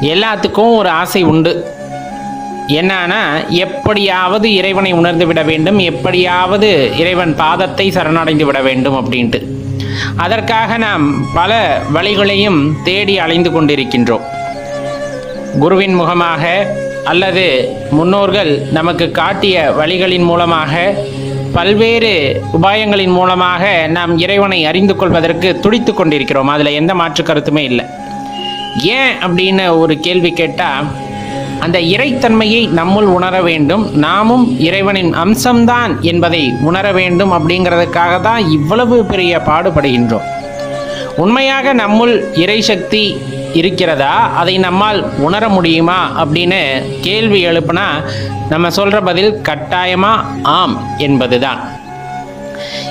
எல்லாத்துக்கும் ஒரு ஆசை உண்டு. என்னன்னா எப்படியாவது இறைவனை உணர்ந்து விட வேண்டும் எப்படியாவது இறைவன் பாதத்தை சரணடைந்து விட வேண்டும் அப்படின்ட்டு. அதற்காக நாம் பல வழிகளையும் தேடி அலைந்து கொண்டிருக்கின்றோம். குருவின் முகமாக அல்லது முன்னோர்கள் நமக்கு காட்டிய வழிகளின் மூலமாக பல்வேறு உபாயங்களின் மூலமாக நாம் இறைவனை அறிந்து கொள்வதற்கு துடித்து கொண்டிருக்கிறோம். அதில் எந்த மாற்று கருத்துமே இல்லை. ஏன் அப்படின்னு ஒரு கேள்வி கேட்டால் அந்த இறைத்தன்மையை நம்முள் உணர வேண்டும். நாமும் இறைவனின் அம்சம்தான் என்பதை உணர வேண்டும் அப்படிங்கிறதுக்காக தான் இவ்வளவு பெரிய பாடுபடுகின்றோம். உண்மையாக நம்முள் இறைசக்தி இருக்கிறதா? அதை நம்மால் உணர முடியுமா? அப்படின்னு கேள்வி எழுப்புனா நம்ம சொல்கிற பதில் கட்டாயமா ஆம் என்பதுதான்.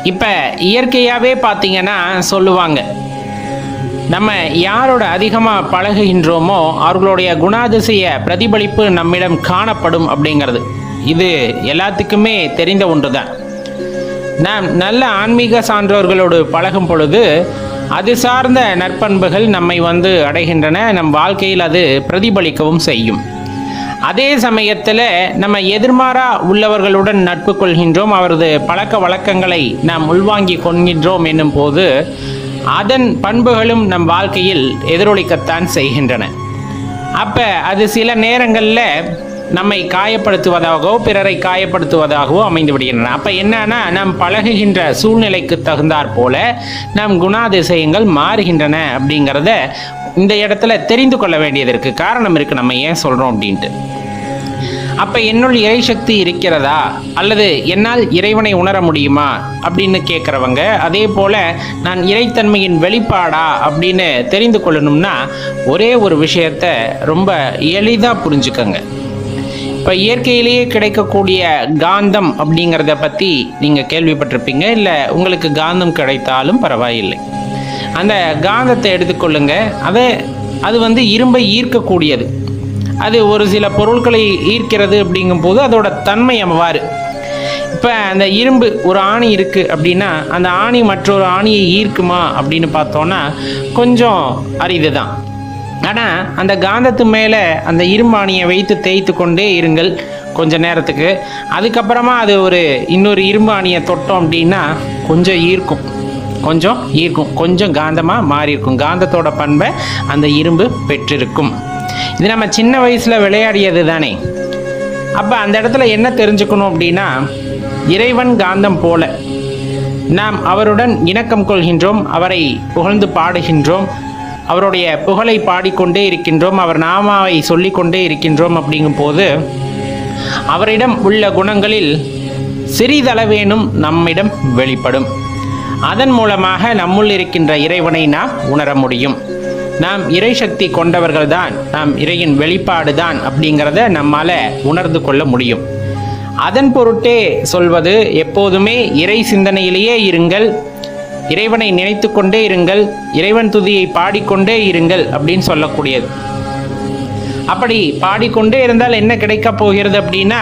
இப்போ இயற்கையாகவே பார்த்தீங்கன்னா சொல்லுவாங்க நம்ம யாரோட அதிகமாக பழகுகின்றோமோ அவர்களுடைய குணாதிசய பிரதிபலிப்பு நம்மிடம் காணப்படும் அப்படிங்கிறது. இது எல்லாத்துக்குமே தெரிந்த ஒன்று தான் நாம் நல்ல ஆன்மீக சான்றோர்களோடு பழகும் பொழுது அது சார்ந்த நற்பண்புகள் நம்மை வந்து அடைகின்றன நம் வாழ்க்கையில் அது பிரதிபலிக்கவும் செய்யும். அதே சமயத்தில் நம்ம எதிர்மாறா உள்ளவர்களுடன் நட்பு கொள்கின்றோம் அவரது பழக்க வழக்கங்களை நாம் உள்வாங்கி கொள்கின்றோம் என்னும் போது அதன் பண்புகளும் நம் வாழ்க்கையில் எதிரொலிக்கத்தான் செய்கின்றன. அப்போ அது சில நேரங்களில் நம்மை காயப்படுத்துவதாகவோ பிறரை காயப்படுத்துவதாகவோ அமைந்து விடுகின்றன அப்போ என்னன்னா நாம் பழகுகின்ற சூழ்நிலைக்கு தகுந்தாற் போல நம் குணாதிசயங்கள் மாறுகின்றன அப்படிங்கிறத இந்த இடத்துல தெரிந்து கொள்ள வேண்டியது காரணம் இருக்குது நம்ம ஏன் சொல்கிறோம் அப்படின்ட்டு. அப்ப என்னுள் இறை சக்தி இருக்கிறதா? அல்லது என்னால் இறைவனை உணர முடியுமா? அப்படின்னு கேட்குறவங்க அதே போல நான் இறைத்தன்மையின் வெளிப்பாடா? அப்படின்னு தெரிந்து கொள்ளணும்னா ஒரே ஒரு விஷயத்த ரொம்ப எளிதாக புரிஞ்சுக்கங்க. இப்போ இயற்கையிலேயே கிடைக்கக்கூடிய காந்தம் அப்படிங்கிறத பற்றி நீங்கள் கேள்விப்பட்டிருப்பீங்க. இல்லை உங்களுக்கு காந்தம் கிடைத்தாலும் பரவாயில்லை. அந்த காந்தத்தை எடுத்துக்கொள்ளுங்க. அதை அது வந்து இரும்பை ஈர்க்கக்கூடியது. அது ஒரு சில பொருட்களை ஈர்க்கிறது அப்படிங்கும்போது அதோட தன்மை அவ்வாறு. இப்போ அந்த இரும்பு ஒரு ஆணி இருக்குது அப்படின்னா அந்த ஆணி மற்றொரு ஆணியை ஈர்க்குமா அப்படின்னு பார்த்தோன்னா கொஞ்சம் அரிது தான் ஆனால் அந்த காந்தத்து மேலே அந்த இரும்பாணியை வைத்து தேய்த்து கொண்டே இருங்கள் கொஞ்ச நேரத்துக்கு. அதுக்கப்புறமா அது ஒரு இன்னொரு இரும்பாணியை தொட்டோம் அப்படின்னா கொஞ்சம் ஈர்க்கும். கொஞ்சம் ஈர்க்கும். கொஞ்சம் காந்தமாக மாறி இருக்கும் காந்தத்தோட பண்பை அந்த இரும்பு பெற்றிருக்கும். இது நம்ம சின்ன வயசில் விளையாடியது தானே. அப்போ அந்த இடத்துல என்ன தெரிஞ்சுக்கணும் அப்படின்னா இறைவன் காந்தம் போல நாம் அவருடன் இணக்கம் கொள்கின்றோம் அவரை புகழ்ந்து பாடுகின்றோம் அவருடைய புகழை பாடிக்கொண்டே இருக்கின்றோம் அவர் நாமாவை சொல்லிக்கொண்டே இருக்கின்றோம் அப்படிங்கும்போது அவரிடம் உள்ள குணங்களில் சிறிதளவேனும் நம்மிடம் வெளிப்படும். அதன் மூலமாக நம்முள் இருக்கின்ற இறைவனை நாம் உணர முடியும். நாம் இறை சக்தி கொண்டவர்கள் தான் நாம் இறையின் வெளிப்பாடு தான் அப்படிங்கிறத நம்மால உணர்ந்து கொள்ள முடியும். அதன் பொருட்டே சொல்வது எப்போதுமே இறை சிந்தனையிலேயே இருங்கள் இறைவனை நினைத்து கொண்டே இருங்கள் இறைவன் துதியை பாடிக்கொண்டே இருங்கள் அப்படின்னு சொல்லக்கூடியது. அப்படி பாடிக்கொண்டே இருந்தால் என்ன கிடைக்கப் போகிறது அப்படின்னா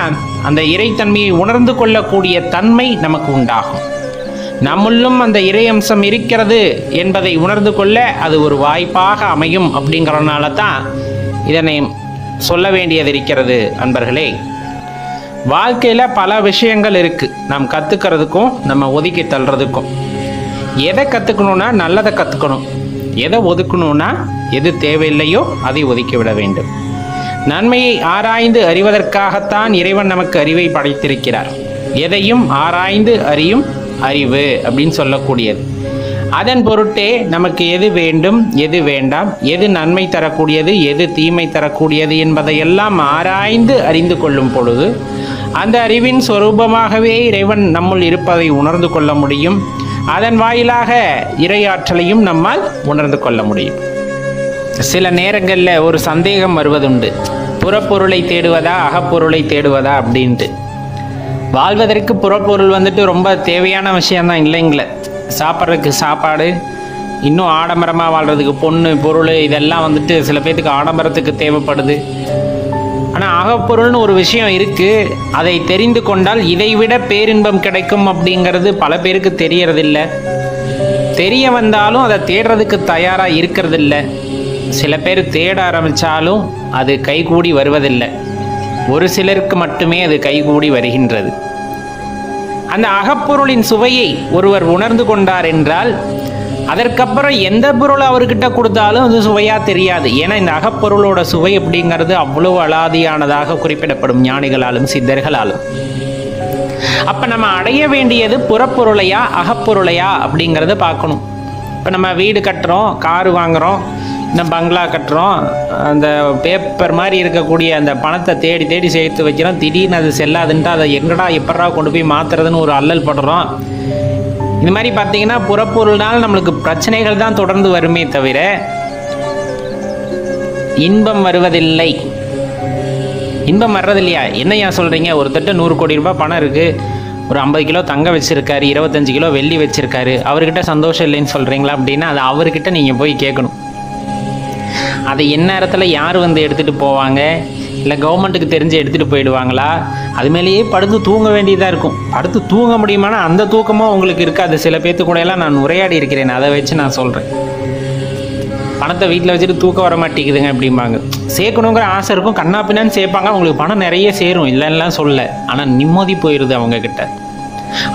அந்த இறைத்தன்மையை உணர்ந்து கொள்ளக்கூடிய தன்மை நமக்கு உண்டாகும். நம்முள்ளும் அந்த இறை அம்சம் இருக்கிறது என்பதை உணர்ந்து கொள்ள அது ஒரு வாய்ப்பாக அமையும் அப்படிங்கிறனால தான் இதனை சொல்ல வேண்டியது இருக்கிறது அன்பர்களே. வாழ்க்கையில் பல விஷயங்கள் இருக்குது நாம் கற்றுக்கிறதுக்கும் நம்ம ஒதுக்கி தள்ளுறதுக்கும். எதை கற்றுக்கணுன்னா நல்லதை கற்றுக்கணும் எதை ஒதுக்கணும்னா எது தேவையில்லையோ அதை ஒதுக்கி விட வேண்டும். நன்மையை ஆராய்ந்து அறிவதற்காகத்தான் இறைவன் நமக்கு அறிவை படைத்திருக்கிறார். எதையும் ஆராய்ந்து அறியும் அறிவு அப்படின்னு சொல்லக்கூடியது. அதன் பொருட்டே நமக்கு எது வேண்டும் எது வேண்டாம் எது நன்மை தரக்கூடியது எது தீமை தரக்கூடியது என்பதையெல்லாம் ஆராய்ந்து அறிந்து கொள்ளும் பொழுது அந்த அறிவின் சொரூபமாகவே இறைவன் நம்முள் இருப்பதை உணர்ந்து கொள்ள முடியும். அதன் வாயிலாக இறையாற்றலையும் நம்மால் உணர்ந்து கொள்ள முடியும். சில நேரங்களில் ஒரு சந்தேகம் வருவதுண்டு. புறப்பொருளை தேடுவதா அகப்பொருளை தேடுவதா அப்படின்ட்டு. வாழ்வதற்கு புறப்பொருள் வந்துட்டு ரொம்ப தேவையான விஷயம்தான் இல்லைங்களே. சாப்பிட்றதுக்கு சாப்பாடு இன்னும் ஆடம்பரமாக வாழ்கிறதுக்கு பொண்ணு பொருள் இதெல்லாம் வந்துட்டு சில பேர்த்துக்கு ஆடம்பரத்துக்கு தேவைப்படுது. ஆனால் அகப்பொருள்னு ஒரு விஷயம் இருக்குது அதை தெரிந்து கொண்டால் இதைவிட பேரின்பம் கிடைக்கும் அப்படிங்கிறது பல பேருக்கு தெரியறதில்ல. தெரிய வந்தாலும் அதை தேடுறதுக்கு தயாராக இருக்கிறதில்ல. சில பேர் தேட ஆரம்பித்தாலும் அது கைகூடி வருவதில்லை. ஒரு சிலருக்கு மட்டுமே அது கைகூடி வருகின்றது. அந்த அகப்பொருளின் சுவையை ஒருவர் உணர்ந்து கொண்டார் என்றால் அதற்கப்புறம் எந்த பொருள் அவர்கிட்ட கொடுத்தாலும் அது சுவையாக தெரியாது. ஏன்னா இந்த அகப்பொருளோட சுவை அப்படிங்கிறது அவ்வளவு அலாதியானதாக குறிப்பிடப்படும் ஞானிகளாலும் சித்தர்களாலும். அப்போ நம்ம அடைய வேண்டியது புறப்பொருளையா அகப்பொருளையா அப்படிங்கிறத பார்க்கணும். இப்போ நம்ம வீடு கட்டுறோம் காரு வாங்குகிறோம் இந்த பங்களா கட்டுறோம். அந்த பேப்பர் மாதிரி இருக்கக்கூடிய அந்த பணத்தை தேடி தேடி சேர்த்து வைக்கிறோம். திடீர்னு அது செல்லாதுன்ட்டு அதை எங்கடா எப்படா கொண்டு போய் மாற்றுறதுன்னு ஒரு அல்லல் படுறோம். இது மாதிரி பார்த்தீங்கன்னா புறப்பொருள்னால் நம்மளுக்கு பிரச்சனைகள் தான் தொடர்ந்து வருமே தவிர இன்பம் வருவதில்லை. இன்பம் வர்றதில்லையா? என்ன ஏன் சொல்கிறீங்க ஒருத்தட்ட நூறு கோடி ரூபாய் பணம் இருக்குது ஒரு ஐம்பது கிலோ தங்க வச்சுருக்காரு இருபத்தஞ்சு கிலோ வெள்ளி வச்சுருக்காரு. அவர்கிட்ட சந்தோஷம் இல்லைன்னு சொல்கிறீங்களா அப்படின்னா அது அவர்கிட்ட நீங்கள் போய் கேட்கணும். அதை எந்நேரத்தில் யார் வந்து எடுத்துகிட்டு போவாங்க? இல்லை கவர்மெண்ட்டுக்கு தெரிஞ்சு எடுத்துகிட்டு போயிடுவாங்களா? அது மேலேயே படுத்து தூங்க வேண்டியதாக இருக்கும். படுத்து தூங்க முடியுமானா அந்த தூக்கமும் உங்களுக்கு இருக்காது. சில பேர்த்து கூட எல்லாம் நான் உரையாடி இருக்கிறேன். அதை வச்சு நான் சொல்கிறேன் பணத்தை வீட்டில் வச்சுட்டு தூக்கம் வர மாட்டேங்குதுங்க அப்படிம்பாங்க. சேர்க்கணுங்கிற ஆசை இருக்கும். கண்ணா பின்னான்னு சேர்ப்பாங்க. அவங்களுக்கு பணம் நிறைய சேரும். இல்லைன்னா சொல்ல. ஆனால் நிம்மதி போயிடுது அவங்கக்கிட்ட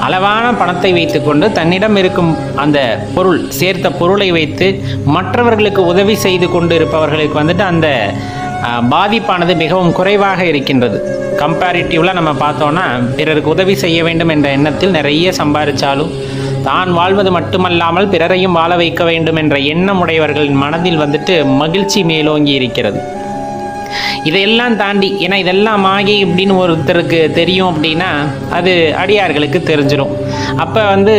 அளவான பணத்தை வைத்துக்கொண்டு தன்னிடம் இருக்கும் அந்த பொருள் சேர்த்த பொருளை வைத்து மற்றவர்களுக்கு உதவி செய்து கொண்டு இருப்பவர்களுக்கு வந்துட்டு அந்த பாதிப்பானது மிகவும் குறைவாக இருக்கின்றது. கம்பேரிட்டிவ்ல நம்ம பார்த்தோன்னா பிறருக்கு உதவி செய்ய வேண்டும் என்ற எண்ணத்தில் நிறைய சம்பாதிச்சாலும் தான் வாழ்வது மட்டுமல்லாமல் பிறரையும் வாழ வைக்க வேண்டும் என்ற எண்ணம் உடையவர்களின் மனதில் வந்துட்டு மகிழ்ச்சி மேலோங்கி இருக்கிறது. இதையெல்லாம் தாண்டி ஏன்னா இதெல்லாம் ஆகி இப்படின்னு ஒருத்தருக்கு தெரியும் அப்படின்னா அது அடியார்களுக்கு தெரிஞ்சிடும் அப்போ வந்து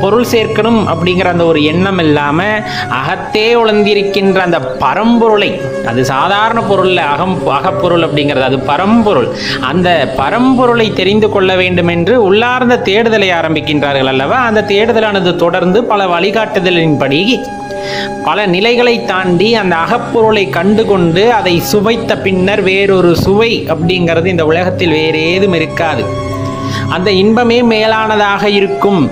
பொருள் சேர்க்கணும் அப்படிங்கிற அந்த ஒரு எண்ணம் இல்லாமல் அகத்தே உழந்திருக்கின்ற அந்த பரம்பொருளை அது சாதாரண பொருளில் அகம் அகப்பொருள் அப்படிங்கிறது அது பரம்பொருள். அந்த பரம்பொருளை தெரிந்து கொள்ள வேண்டும் என்று உள்ளார்ந்த தேடுதலை ஆரம்பிக்கின்றார்கள் அல்லவா? அந்த தேடுதலானது தொடர்ந்து பல வழிகாட்டுதலின்படி பல நிலைகளை தாண்டி அந்த அகப்பொருளை கண்டுகொண்டு அதை சுவைத்த பின்னர் வேறொரு சுவை அப்படிங்கிறது இந்த உலகத்தில் வேறு ஏதும் இருக்காது. அந்த இன்பமே மேலானதாக இருக்கும்.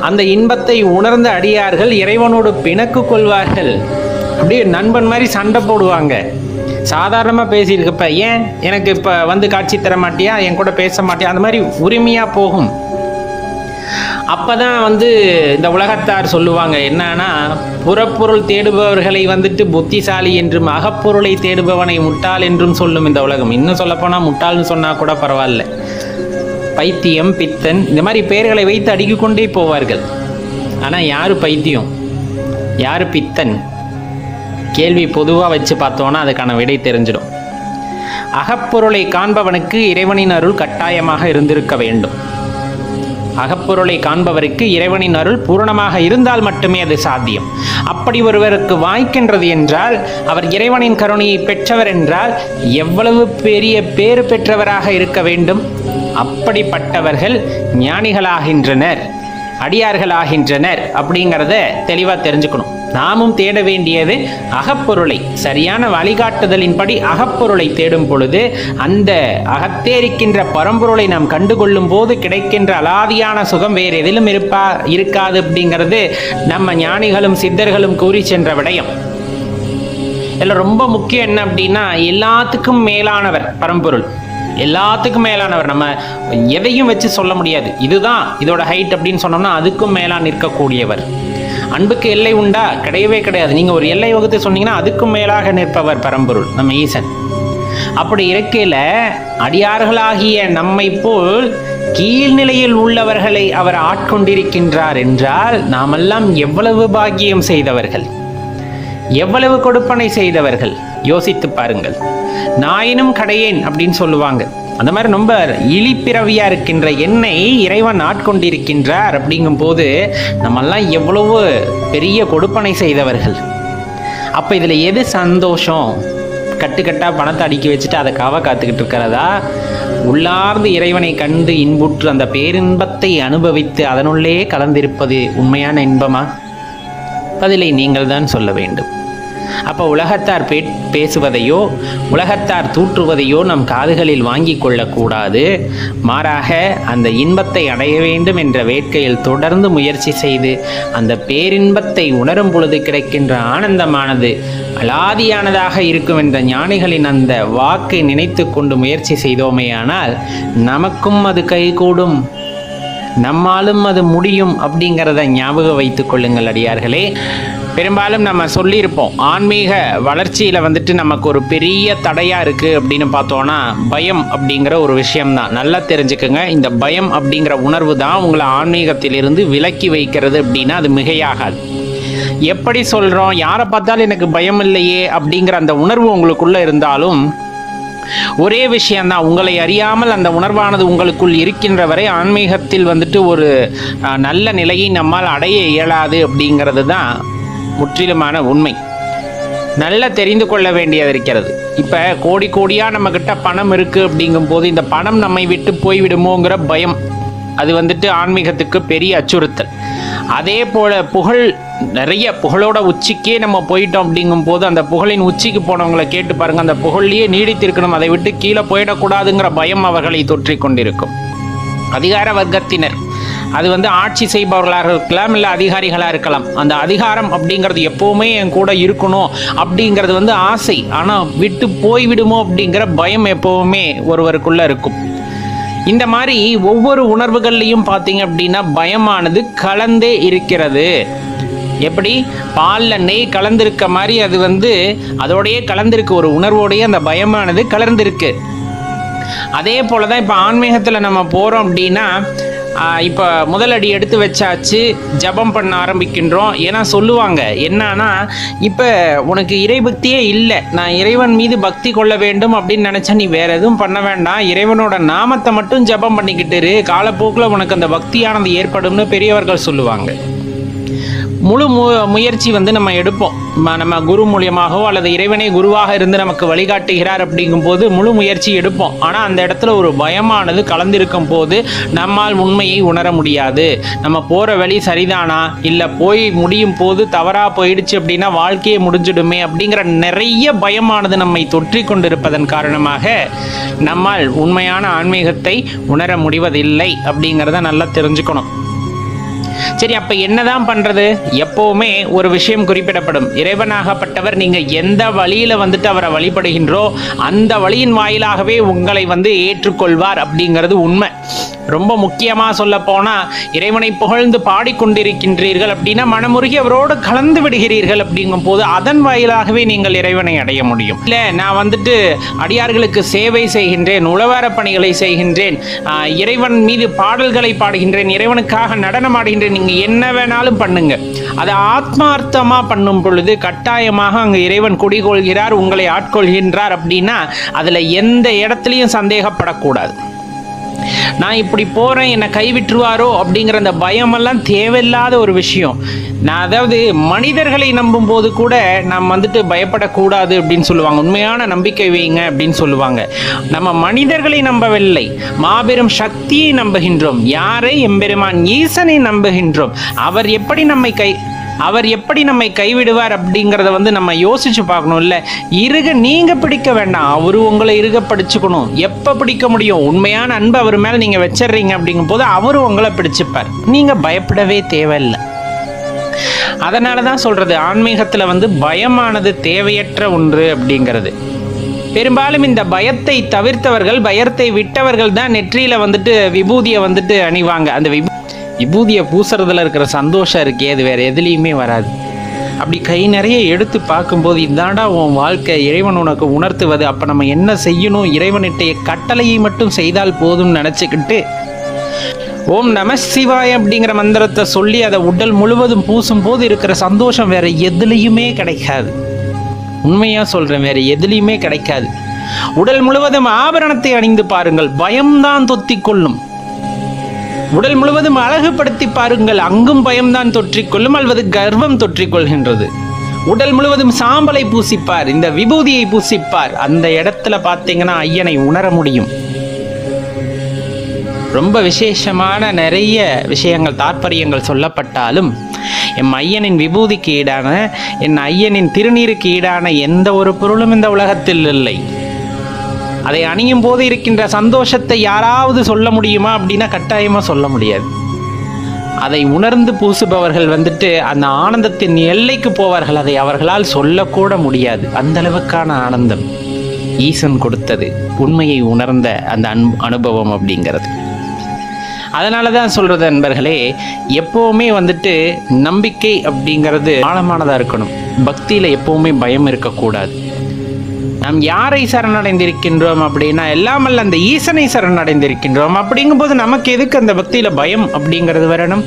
அந்த இன்பத்தை உணர்ந்த அடியார்கள் இறைவனோடு பிணக்கு கொள்வார்கள். அப்படியே நண்பன் மாதிரி சண்டை போடுவாங்க. சாதாரணமாக பேசியிருக்கப்ப ஏன் எனக்கு இப்போ வந்து காட்சி தர மாட்டியா? என் கூட பேச மாட்டியா? அந்த மாதிரி உரிமையாக போகும். அப்பதான் வந்து இந்த உலகத்தார் சொல்லுவாங்க என்னன்னா புறப்பொருள் தேடுபவர்களை வந்துட்டு புத்திசாலி என்றும் அகப்பொருளை தேடுபவனை முட்டாள் என்றும் சொல்லும் இந்த உலகம். இன்னும் சொல்லப்போனால் முட்டாள்னு சொன்னால் கூட பரவாயில்ல. பைத்தியம் பித்தன் இந்த மாதிரி பெயர்களை வைத்து அடுக்கிக்கொண்டே போவார்கள். ஆனால் யார் பைத்தியம்? யார் பித்தன்? கேள்வி பொதுவாக வச்சு பார்த்தோன்னா அதுக்கான விடை தெரிஞ்சிடும். அகப்பொருளை காண்பவனுக்கு இறைவனின் அருள் கட்டாயமாக இருந்திருக்க வேண்டும். அகப்பொருளை காண்பவருக்கு இறைவனின் அருள் பூரணமாக இருந்தால் மட்டுமே அது சாத்தியம். அப்படி ஒருவருக்கு வாய்க்கின்றது என்றால் அவர் இறைவனின் கருணையை பெற்றவர் என்றால் எவ்வளவு பெரிய பேறு பெற்றவராக இருக்க வேண்டும்? அப்படிப்பட்டவர்கள் ஞானிகளாகின்றனர் அடியார்களாகின்றனர் அப்படிங்கிறத தெளிவாக தெரிஞ்சுக்கணும். நாமும் தேட வேண்டியது அகப்பொருளை. சரியான வழிகாட்டுதலின்படி அகப்பொருளை தேடும் பொழுது அந்த அகத்தேரிக்கின்ற பரம்பொருளை நாம் கண்டுகொள்ளும் போது கிடைக்கின்ற அலாதியான சுகம் வேறு எதிலும் இருப்பா இருக்காது அப்படிங்கிறது நம்ம ஞானிகளும் சித்தர்களும் கூறி சென்ற விடயம். இதில் ரொம்ப முக்கியம் என்ன அப்படின்னா எல்லாத்துக்கும் மேலானவர் பரம்பொருள். எல்லாத்துக்கும் மேலானவர். நம்ம எதையும் வச்சு சொல்ல முடியாது. இதுதான் இதோட ஹைட் அப்படின்னு சொன்னோம்னா அதுக்கும் மேலான் நிற்கக்கூடியவர். அன்புக்கு எல்லை உண்டா? கிடையவே கிடையாது. நீங்கள் ஒரு எல்லை வகுத்து சொன்னீங்கன்னா அதுக்கும் மேலாக நிற்பவர் பரம்பொருள் நம்ம ஈசன். அப்படி இருக்கையில் அடியார்களாகிய நம்மை போல் கீழ்நிலையில் உள்ளவர்களை அவர் ஆட்கொண்டிருக்கின்றார் என்றால் நாமெல்லாம் எவ்வளவு பாக்கியம் செய்தவர்கள்? எவ்வளவு கொடுப்பனை செய்தவர்கள்? யோசித்து பாருங்கள். நாயினும் கடையேன் அப்படின்னு சொல்லுவாங்க. அந்த மாதிரி ரொம்ப இழிப்பிறவியா இருக்கின்ற என்னை இறைவன் ஆட்கொண்டிருக்கின்றார் அப்படிங்கும்போது நம்மெல்லாம் எவ்வளவு பெரிய கொடுப்பனை செய்தவர்கள். அப்போ இதில் எது சந்தோஷம்? கட்டுக்கட்டா பணத்தை அடுக்கி வச்சுட்டு அதை காவ காத்துக்கிட்டு இருக்கிறதா? உள்ளார்ந்து இறைவனை கண்டு இன்புற்று அந்த பேரின்பத்தை அனுபவித்து அதனுள்ளே கலந்திருப்பது உண்மையான இன்பமா? பதிலை நீங்கள் தான் சொல்ல வேண்டும். அப்போ உலகத்தார் பே பேசுவதையோ உலகத்தார் தூற்றுவதையோ நம் காதுகளில் வாங்கி கொள்ளக்கூடாது. மாறாக அந்த இன்பத்தை அடைய வேண்டும் என்ற வேட்கையில் தொடர்ந்து முயற்சி செய்து அந்த பேரின்பத்தை உணரும் பொழுது கிடைக்கின்ற ஆனந்தமானது அலாதியானதாக இருக்கும் என்ற ஞானிகளின் அந்த வாக்கை நினைத்து கொண்டு முயற்சி செய்தோமேயானால் நமக்கும் அது கைகூடும். நம்மாலும் அது முடியும் அப்படிங்கிறத ஞாபகம் வைத்துக் கொள்ளுங்கள் அடியார்களே. பெரும்பாலும் நம்ம சொல்லியிருப்போம். ஆன்மீக வளர்ச்சியில் வந்துட்டு நமக்கு ஒரு பெரிய தடையாக இருக்குது அப்படின்னு பார்த்தோன்னா பயம் அப்படிங்கிற ஒரு விஷயம்தான். நல்லா தெரிஞ்சுக்கோங்க. இந்த பயம் அப்படிங்கிற உணர்வு தான் உங்களை ஆன்மீகத்திலிருந்து விலக்கி வைக்கிறது அப்படின்னா அது மிகையாகாது. எப்படி சொல்கிறோம் யாரை பார்த்தாலும் எனக்கு பயம் இல்லையே அப்படிங்கிற அந்த உணர்வு உங்களுக்குள்ளே இருந்தாலும் ஒரே விஷயம்தான். உங்களை அறியாமல் அந்த உணர்வானது உங்களுக்குள் இருக்கின்ற வரை ஆன்மீகத்தில் வந்துட்டு ஒரு நல்ல நிலையை நம்மால் அடைய இயலாது அப்படிங்கிறது தான் முற்றிலுமான உண்மை. நல்லா தெரிந்து கொள்ள வேண்டியது இருக்கிறது. இப்போ கோடி கோடியாக நம்மக்கிட்ட பணம் இருக்குது அப்படிங்கும்போது இந்த பணம் நம்மை விட்டு போய்விடுமோங்கிற பயம். அது வந்துட்டு ஆன்மீகத்துக்கு பெரிய அச்சுறுத்தல். அதே போல் புகழ் நிறைய புகழோட உச்சிக்கே நம்ம போயிட்டோம் அப்படிங்கும்போது அந்த புகழின் உச்சிக்கு போனவங்களை கேட்டு பாருங்கள் அந்த புகழ்லையே நீடித்திருக்கணும். அதை விட்டு கீழே போயிடக்கூடாதுங்கிற பயம் அவர்களை தொற்றி கொண்டிருக்கும். அதிகார வர்க்கத்தினர் அது வந்து ஆட்சி செய்பவர்களாக இருக்கலாம் இல்லை அதிகாரிகளாக இருக்கலாம். அந்த அதிகாரம் அப்படிங்கிறது எப்போவுமே என் கூட இருக்கணும் அப்படிங்கிறது வந்து ஆசை. ஆனால் விட்டு போய்விடுமோ அப்படிங்கிற பயம் எப்போவுமே ஒருவருக்குள்ளே இருக்கும். இந்த மாதிரி ஒவ்வொரு உணர்வுகள்லையும் பார்த்தீங்க அப்படின்னா பயமானது கலந்தே இருக்கிறது. எப்படி? பாலில் நெய் கலந்திருக்க மாதிரி அது வந்து அதோடையே கலந்திருக்கு. ஒரு உணர்வோடையே அந்த பயமானது கலந்திருக்கு. அதே போல தான் இப்போ ஆன்மீகத்தில் நம்ம போகிறோம் அப்படின்னா இப்போ முதலடி எடுத்து வச்சாச்சு ஜபம் பண்ண ஆரம்பிக்கின்றோம். ஏன்னா சொல்லுவாங்க என்னன்னா இப்போ உனக்கு இறைபக்தியே இல்லை. நான் இறைவன் மீது பக்தி கொள்ள வேண்டும் அப்படின்னு நினச்சா நீ வேற எதுவும் பண்ண வேண்டாம். இறைவனோட நாமத்தை மட்டும் ஜபம் பண்ணிக்கிட்டு காலப்போக்கில் உனக்கு அந்த பக்தியானது ஏற்படும்னு பெரியவர்கள் சொல்லுவாங்க. முழு மு முயற்சி வந்து நம்ம எடுப்போம். நம்ம குரு மூலியமாகவோ அல்லது இறைவனே குருவாக இருந்து நமக்கு வழிகாட்டுகிறார் அப்படிங்கும்போது முழு முயற்சி எடுப்போம். ஆனால் அந்த இடத்துல ஒரு பயமானது கலந்திருக்கும் போது நம்மால் உண்மையை உணர முடியாது. நம்ம போகிற வழி சரிதானா? இல்லை போய் முடியும் போது தவறாக போயிடுச்சு அப்படின்னா வாழ்க்கையே முடிஞ்சிடுமே அப்படிங்கிற நிறைய பயமானது நம்மை தொற்றி கொண்டிருப்பதன் காரணமாக நம்மால் உண்மையான ஆன்மீகத்தை உணர முடிவதில்லை அப்படிங்கிறத நல்லா தெரிஞ்சுக்கணும். சரி அப்ப என்னதான் பண்றது? எப்பவுமே ஒரு விஷயம் குறிப்பிடப்படும். இறைவனாகப்பட்டவர் நீங்க எந்த வழியில வந்துட்டு அவரை வழிபடுகின்றோ அந்த வழியின் வாயிலாகவே உங்களை வந்து ஏற்றுக்கொள்வார் அப்படிங்கிறது உண்மை. ரொம்ப முக்கியமாக சொல்ல போனால் இறைவனை புகழ்ந்து பாடிக்கொண்டிருக்கின்றீர்கள் அப்படின்னா மனமுருகி அவரோடு கலந்து விடுகிறீர்கள் அப்படிங்கும் போது அதன் வாயிலாகவே நீங்கள் இறைவனை அடைய முடியும். இல்லை நான் வந்துட்டு அடியார்களுக்கு சேவை செய்கின்றேன் உழவார பணிகளை செய்கின்றேன் இறைவன் மீது பாடல்களை பாடுகின்றேன் இறைவனுக்காக நடனம் ஆடுகின்றேன் நீங்கள் என்ன வேணாலும் பண்ணுங்க. அதை ஆத்மார்த்தமாக பண்ணும் பொழுது கட்டாயமாக அங்கே இறைவன் குடிகொள்கிறார் உங்களை ஆட்கொள்கின்றார் அப்படின்னா அதில் எந்த இடத்துலையும் சந்தேகப்படக்கூடாது. நான் இப்படி போகிறேன் என்னை கைவிட்டுருவாரோ அப்படிங்கிற அந்த பயமெல்லாம் தேவையில்லாத ஒரு விஷயம். நான் அதாவது மனிதர்களை நம்பும் போது கூட நாம் வந்துட்டு பயப்படக்கூடாது அப்படின்னு சொல்லுவாங்க. உண்மையான நம்பிக்கை வைங்க அப்படின்னு சொல்லுவாங்க. நம்ம மனிதர்களை நம்பவில்லை. மாபெரும் சக்தியை நம்புகின்றோம். யாரை? எம்பெருமான் ஈசனை நம்புகின்றோம். அவர் எப்படி நம்மை கை அவர் எப்படி நம்மை கைவிடுவார் அப்படிங்கிறத வந்து நம்ம யோசிச்சு பார்க்கணும்ல. இருக நீங்க பிடிக்க வேண்டாம். அவரு உங்களை இருக பிடிச்சுக்கணும். எப்ப பிடிக்க முடியும்? உண்மையான அன்பு அவர் மேல நீங்க வச்சிடுறீங்க அப்படிங்கும் போது அவரு உங்களை பிடிச்சுப்பார். நீங்க பயப்படவே தேவையில்லை. அதனால தான் சொல்றது ஆன்மீகத்தில் வந்து பயமானது தேவையற்ற ஒன்று அப்படிங்கிறது. பெரும்பாலும் இந்த பயத்தை தவிர்த்தவர்கள் பயத்தை விட்டவர்கள் தான் நெற்றியில வந்துட்டு விபூதியை வந்துட்டு அணிவாங்க. அந்த விபூ விபூதியை பூசுறதுல இருக்கிற சந்தோஷம் இருக்கே அது வேற எதுலேயுமே வராது. அப்படி கை நிறைய எடுத்து பார்க்கும்போது இதாண்டா உன் வாழ்க்கை இறைவன் உனக்கு உணர்த்துவது அப்போ நம்ம என்ன செய்யணும்? இறைவனிட்டைய கட்டளையை மட்டும் செய்தால் போதும்னு நினச்சிக்கிட்டு ஓம் நம சிவாய் அப்படிங்கிற மந்திரத்தை சொல்லி அதை உடல் முழுவதும் பூசும் போது இருக்கிற சந்தோஷம் வேற எதுலேயுமே கிடைக்காது. உண்மையாக சொல்கிறேன் வேற எதுலேயுமே கிடைக்காது. உடல் முழுவதும் ஆபரணத்தை அணிந்து பாருங்கள் பயம்தான் தொத்திக் கொள்ளும் உடல் முழுவதும் அழகுபடுத்தி பாருங்கள். அங்கும் பயம்தான் தொற்றிக்கொள்ளும் அல்லது கர்வம் தொற்றிக்கொள்கின்றது. உடல் முழுவதும் சாம்பலை பூசிப்பார் இந்த விபூதியை பூசிப்பார். அந்த இடத்துல பார்த்தீங்கன்னா ஐயனை உணர முடியும். ரொம்ப விசேஷமான நிறைய விஷயங்கள் தாற்பரியங்கள் சொல்லப்பட்டாலும் என் ஐயனின் விபூதிக்கு ஈடான என் ஐயனின் திருநீருக்கு ஈடான எந்த ஒரு பொருளும் இந்த உலகத்தில் இல்லை. அதை அணியும் போது இருக்கின்ற சந்தோஷத்தை யாராவது சொல்ல முடியுமா அப்படின்னா கட்டாயமாக சொல்ல முடியாது. அதை உணர்ந்து பூசுபவர்கள் வந்துட்டு அந்த ஆனந்தத்தின் எல்லைக்கு போவார்கள். அதை அவர்களால் சொல்லக்கூட முடியாது. அந்த அளவுக்கான ஆனந்தம் ஈசன் கொடுத்தது. உண்மையை உணர்ந்த அந்த அன் அனுபவம் அப்படிங்கிறது. அதனால தான் சொல்கிறது நண்பர்களே எப்போவுமே வந்துட்டு நம்பிக்கை அப்படிங்கிறது ஆழமானதாக இருக்கணும். பக்தியில் எப்போவுமே பயம் இருக்கக்கூடாது. நாம் யாரை சரணடைந்திருக்கின்றோம் அப்படின்னா எல்லாமல்ல அந்த ஈசனை சரணடைந்திருக்கின்றோம். அப்படிங்கும்போது நமக்கு எதுக்கு அந்த பக்தியில் பயம் அப்படிங்கிறது வரணும்?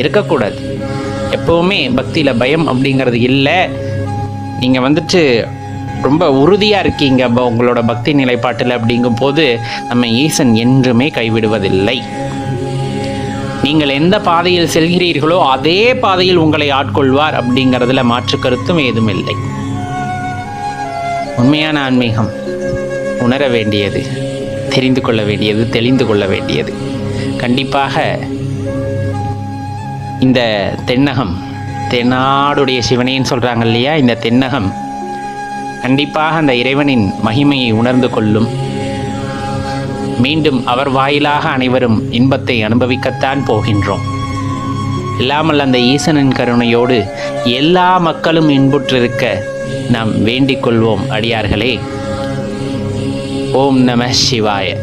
இருக்கக்கூடாது. எப்போவுமே பக்தியில் பயம் அப்படிங்கிறது இல்லை. நீங்கள் வந்துட்டு ரொம்ப உறுதியாக இருக்கீங்க உங்களோட பக்தி நிலைப்பாட்டில் அப்படிங்கும் போது நம்ம ஈசன் என்றுமே கைவிடுவதில்லை. நீங்கள் எந்த பாதையில் செல்கிறீர்களோ அதே பாதையில் உங்களை ஆட்கொள்வார் அப்படிங்கிறதுல மாற்று கருத்தும் ஏதும் இல்லை உண்மையான ஆன்மீகம் உணர வேண்டியது தெரிந்து கொள்ள வேண்டியது தெளிந்து கொள்ள வேண்டியது. கண்டிப்பாக இந்த தென்னகம் தென்னாடுடைய சிவனேன்னு சொல்கிறாங்க இல்லையா? இந்த தென்னகம் கண்டிப்பாக அந்த இறைவனின் மகிமையை உணர்ந்து கொள்ளும். மீண்டும் அவர் வாயிலாக அனைவரும் இன்பத்தை அனுபவிக்கத்தான் போகின்றோம். இல்லாமல் அந்த ஈசனின் கருணையோடு எல்லா மக்களும் இன்புற்றிருக்க நாம் வேண்டிக் கொள்வோம் அடியார்களே. ஓம் நம சிவாய.